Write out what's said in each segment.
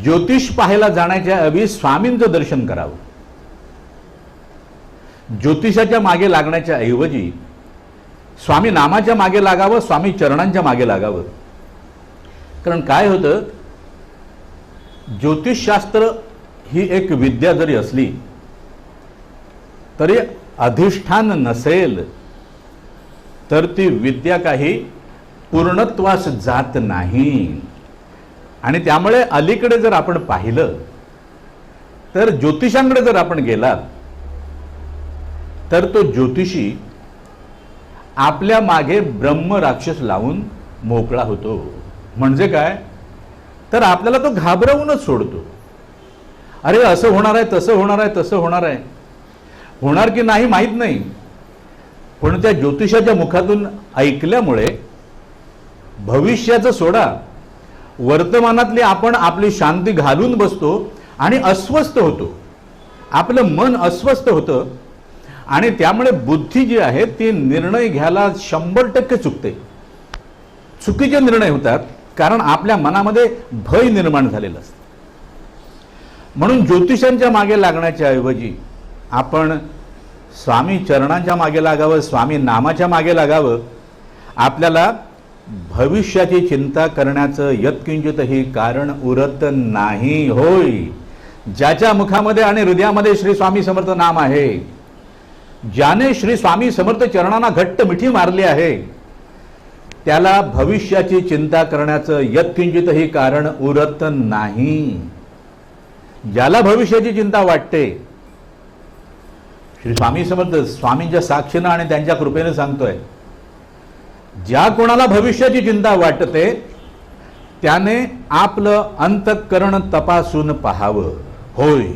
ज्योतिष पाहायला जाण्याच्या ऐवजी स्वामींचं दर्शन करावं. ज्योतिषाच्या मागे लागण्याच्या ऐवजी स्वामी नामाच्या मागे लागावं स्वामी चरणांच्या मागे लागावं. कारण काय होतं? ज्योतिषशास्त्र ही एक विद्या जरी असली तरी अधिष्ठान नसेल तर ती विद्या काही पूर्णत्वास जात नाही. आणि त्यामुळे अलीकडे जर आपण पाहिलं तर ज्योतिषांकडे जर आपण गेलात तर तो ज्योतिषी आपल्या मागे ब्रह्म राक्षस लावून मोकळा होतो. म्हणजे काय? तर आपल्याला तो घाबरवूनच सोडतो. अरे असं होणार आहे तसं होणार आहे तसं होणार आहे. होणार की नाही माहीत नाही. पण त्या ज्योतिषाच्या मुखातून ऐकल्यामुळे भविष्याचं सोडा. वर्तमानातली आपण आपली शांती घालून बसतो आणि अस्वस्थ होतो. आपलं मन अस्वस्थ होतं आणि त्यामुळे बुद्धी जी आहे ती निर्णय घ्यायला शंभर टक्के चुकते. चुकीचे निर्णय होतात कारण आपल्या मनामध्ये भय निर्माण झालेलं असतं. म्हणून ज्योतिषांच्या मागे लागण्याच्या ऐवजी आपण स्वामी चरणांच्या मागे लागावं स्वामी नामाच्या मागे लागावं आपल्याला भविष्याची चिंता करण्याचं यत्किंचितही कारण उरत नाही. होय. ज्याच्या मुखामध्ये आणि हृदयामध्ये श्री स्वामी समर्थ नाम आहे ज्याने श्री स्वामी समर्थ चरणांना घट्ट मिठी मारली आहे त्याला भविष्याची चिंता करण्याचं यत्किंचितही कारण उरत नाही. ज्याला भविष्याची चिंता वाटते श्री स्वामी समर्थ स्वामींच्या साक्षीनं आणि त्यांच्या कृपेने सांगतोय ज्या कोणाला भविष्याची चिंता वाटते त्याने आपलं अंतःकरण तपासून पाहावं. होय.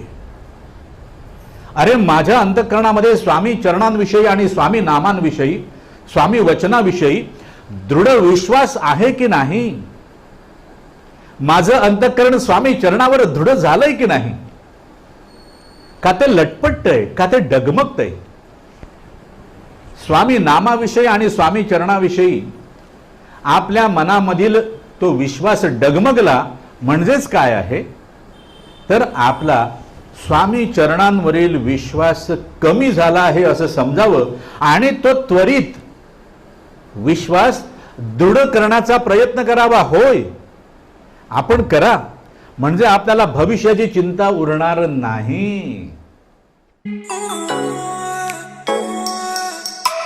अरे माझ्या अंतःकरणामध्ये स्वामी चरणांविषयी आणि स्वामी नामांविषयी स्वामी वचनाविषयी दृढ विश्वास आहे की नाही? माझं अंतःकरण स्वामी चरणावर दृढ झालंय की नाही? का ते लटपटतंय? का ते डगमगतंय? स्वामी नामाविषयी आणि स्वामी चरणाविषयी आपल्या मनामधील तो विश्वास डगमगला म्हणजेच काय आहे? तर आपला स्वामी चरणांवरील विश्वास कमी झाला आहे असं समजावं आणि तो त्वरित विश्वास दृढ करण्याचा प्रयत्न करावा. होय आपण करा. म्हणजे आपल्याला भविष्याची चिंता उरणार नाही.